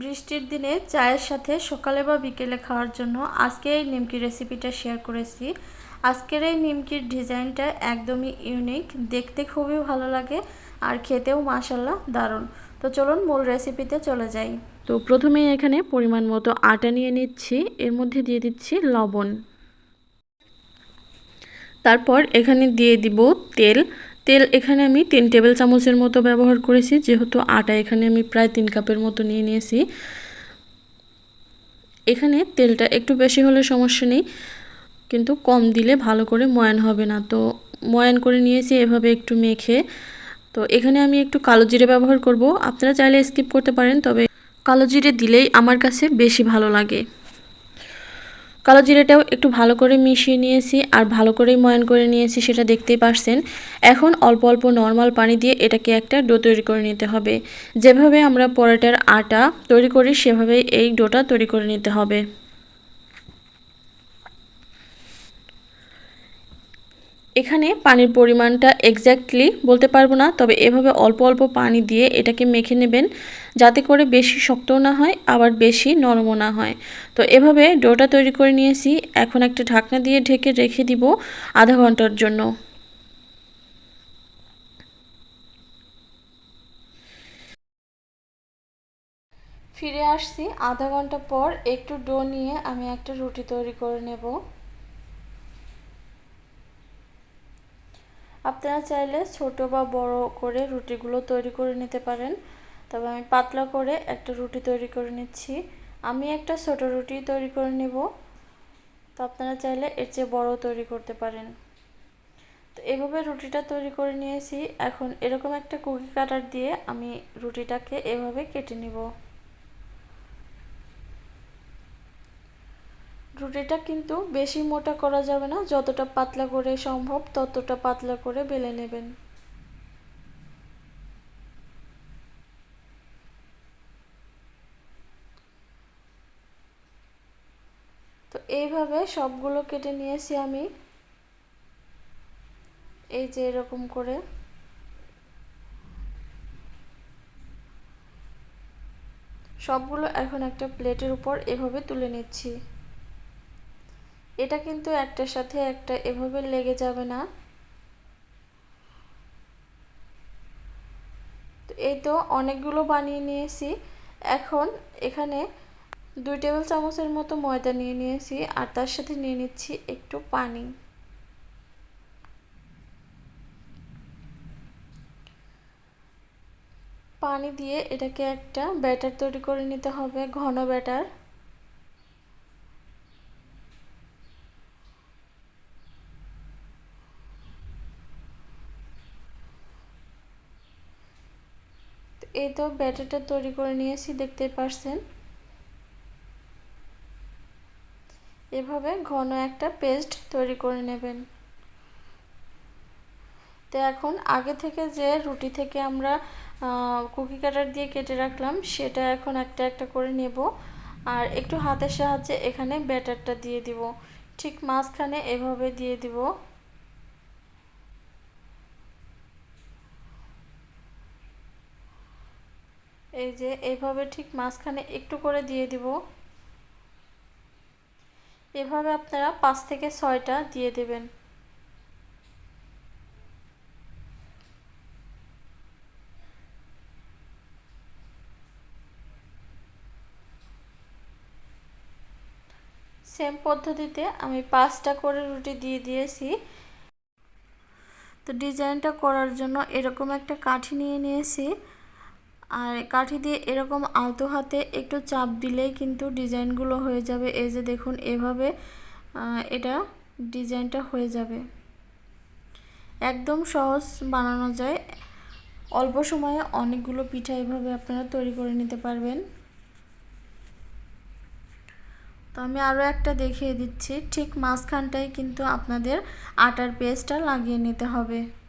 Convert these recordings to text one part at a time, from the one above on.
বৃষ্টির দিনে চায়ের সাথে সকালে বা বিকেলে খাওয়ার জন্য আজকে এই নিমকি রেসিপিটা শেয়ার করেছি। আজকের এই নিমকির ডিজাইনটা একদমই ইউনিক দেখতে খুবই ভালো লাগে আর খেতেও মাসাল্লাহ দারুণ। তো চলুন মূল রেসিপিতে চলে যাই। তো প্রথমেই এখানে পরিমাণ মতো আটা নিয়ে নিচ্ছি, এর মধ্যে দিয়ে দিচ্ছি লবণ। তারপর এখানে দিয়ে দিব তেল তেল এখানে আমি তিন টেবিল চামচের মতো ব্যবহার করেছি, যেহেতু আটা এখানে আমি প্রায় তিন কাপের মতো নিয়ে নিয়েছি। এখানে তেলটা একটু বেশি হলে সমস্যা নেই, কিন্তু কম দিলে ভালো করে ময়ান হবে না। তো ময়ান করে নিয়েছি, এভাবে একটু মেখে। তো এখানে আমি একটু কালো জিরে ব্যবহার করব। আপনারা চাইলে স্কিপ করতে পারেন, তবে কালো জিরে দিলেই আমার কাছে বেশি ভালো লাগে। কালো জিরেটাও একটু ভালো করে মিশিয়ে নিয়েছি আর ভালো করেই ময়ান করে নিয়েছি, সেটা দেখতেই পারছেন। এখন অল্প অল্প নর্মাল পানি দিয়ে এটাকে একটা ডো তৈরি করে নিতে হবে। যেভাবে আমরা পরোটার আটা তৈরি করি, সেভাবেই এই ডোটা তৈরি করে নিতে হবে। এখানে পানির পরিমাণটা এক্স্যাক্টলি বলতে পারব না, তবে এভাবে অল্প অল্প পানি দিয়ে এটাকে মেখে নেবেন যাতে করে বেশি শক্তও না হয়, আবার বেশি নরমও না হয়। তো এভাবে ডোটা তৈরি করে নিয়েছি, এখন একটা ঢাকনা দিয়ে ঢেকে রেখে দিব আধা ঘণ্টার জন্য। ফিরে আসছি, আধা ঘণ্টা পর একটু ডো নিয়ে আমি একটা রুটি তৈরি করে নেব। আপনারা চাইলে ছোট বা বড় করে রুটিগুলো তৈরি করে নিতে পারেন। তবে আমি পাতলা করে একটা রুটি তৈরি করে নিচ্ছি। আমি একটা ছোট রুটি তৈরি করে নেব। তো আপনারা চাইলে এর চেয়ে বড় তৈরি করতে পারেন। তো এভাবে রুটিটা তৈরি করে নিয়েছি। এখন এরকম একটা কুকি কাটার দিয়ে আমি রুটিটাকে এভাবে কেটে নিব। রুটিটা কিন্তু বেশি মোটা করা যাবে না। যতটা পাতলা করে সম্ভব ততটা পাতলা করে বেলে নেবেন। তো এইভাবে সবগুলো কেটে নিয়েছি আমি। এই যে এরকম করে। সবগুলো এখন একটা প্লেটের উপর এভাবে তুলে নিচ্ছি। এটা কিন্তু একটার সাথে একটা এভাবে লেগে যাবে না। তো এই তো অনেকগুলো বানিয়ে নিয়েছি। এখন এখানে দুই টেবিল চামচের মতো ময়দা নিয়ে নিয়েছি আর তার সাথে নিয়ে নিচ্ছি একটু পানি। পানি দিয়ে এটাকে একটা ব্যাটার তৈরি করে নিতে হবে, ঘন ব্যাটার। এই তো ব্যাটারটা তৈরি করে নিয়েছি, দেখতে পারছেন। এভাবে ঘন একটা পেস্ট তৈরি করে নেবেন। তো এখন আগে থেকে যে রুটি থেকে আমরা কুকি কাটার দিয়ে কেটে রাখলাম, সেটা এখন একটা একটা করে নেব। আর একটু হাতের সাহায্যে এখানে ব্যাটারটা দিয়ে দিব। ঠিক মাঝখানে এভাবে দিয়ে দিব। এই যে এইভাবে ঠিক মাঝখানে একটু করে দিয়ে দিব। এভাবে আপনারা পাঁচ থেকে ছয়টা দিয়ে দেবেন। সেম পদ্ধতিতে আমি পাঁচটা করে রুটি দিয়ে দিয়েছি। তো ডিজাইনটা করার জন্য এরকম একটা কাঠি নিয়ে নিয়েছি। আর কাঠি দিয়ে এরকম আলতো হাতে একটু চাপ দিলেই কিন্তু ডিজাইনগুলো হয়ে যাবে। এই যে দেখুন, এভাবে এটা ডিজাইনটা হয়ে যাবে। একদম সহজ বানানো যায়। অল্প সময়ে অনেকগুলো পিঠা এভাবে আপনারা তৈরি করে নিতে পারবেন। তো আমি আরও একটা দেখিয়ে দিচ্ছি। ঠিক মাঝখানটায় কিন্তু আপনাদের আটার পেস্টটা লাগিয়ে নিতে হবে।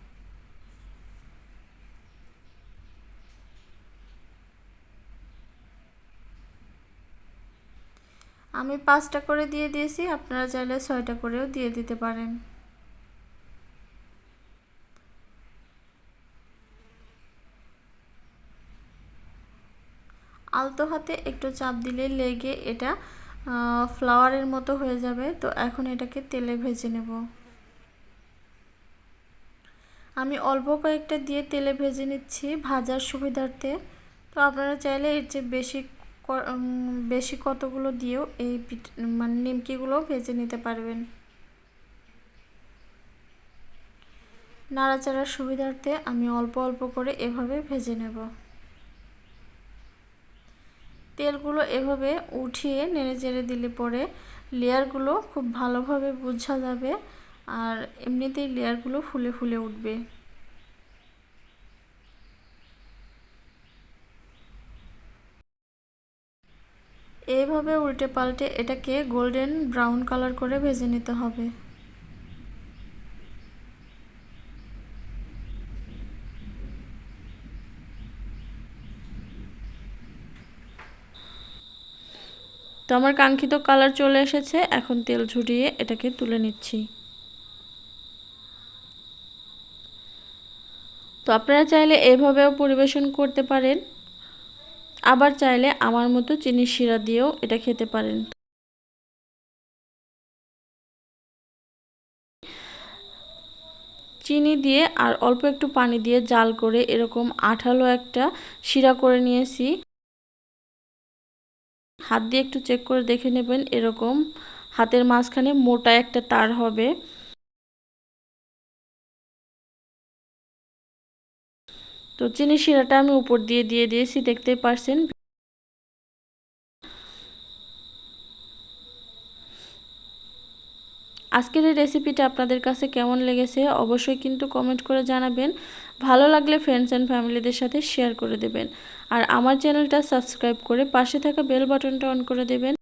আমি পাঁচটা করে দিয়ে দিয়েছি, আপনারা চাইলে ছয়টা করেও দিয়ে দিতে পারেন। আলতো হাতে একটু চাপ দিলে লেগে এটা ফ্লাওয়ারের মতো হয়ে যাবে। তো এখন এটাকে তেলে ভেজে নেব। আমি অল্প কয়েকটা দিয়ে তেলে ভেজে নিচ্ছি ভাজার সুবিধার্থে। তো আপনারা চাইলে এর চেয়ে বেশি বেশি কতগুলো দিয়েও এই মানে নিমকিগুলো ভেজে নিতে পারবেন। নাড়াচাড়ার সুবিধার্থে আমি অল্প অল্প করে এভাবে ভেজে নেব। তেলগুলো এভাবে উঠিয়ে নেড়ে চেড়ে দিলে পরে লেয়ারগুলো খুব ভালোভাবে বোঝা যাবে আর এমনিতেই লেয়ারগুলো ফুলে ফুলে উঠবে। এইভাবে উল্টে পাল্টে এটাকে গোল্ডেন ব্রাউন কালার করে ভেজে নিতে হবে। তো আমার কাঙ্ক্ষিত কালার চলে এসেছে, এখন তেল ঝুরিয়ে এটাকে তুলে নিচ্ছি। তো আপনারা চাইলে এভাবেও পরিবেশন করতে পারেন। আবার চাইলে আমার মতো চিনির শিরা দিয়েও এটা খেতে পারেন। চিনি দিয়ে আর অল্প একটু পানি দিয়ে জাল করে এরকম আঠালো একটা শিরা করে নিয়েছি। হাত দিয়ে একটু চেক করে দেখে নেবেন এরকম হাতের মাঝখানে মোটা একটা তার হবে। তো চিনি শিরাটা আমি উপর দিয়ে দিয়ে দিয়েছি দেখতে পারছেন। আজকের এই রেসিপিটা আপনাদের কাছে কেমন লেগেছে অবশ্যই কিন্তু কমেন্ট করে জানাবেন। ভালো লাগলে ফ্রেন্ডস অ্যান্ড ফ্যামিলিদের সাথে শেয়ার করে দেবেন। আর আমার চ্যানেলটা সাবস্ক্রাইব করে পাশে থাকা বেল বাটনটা অন করে দেবেন।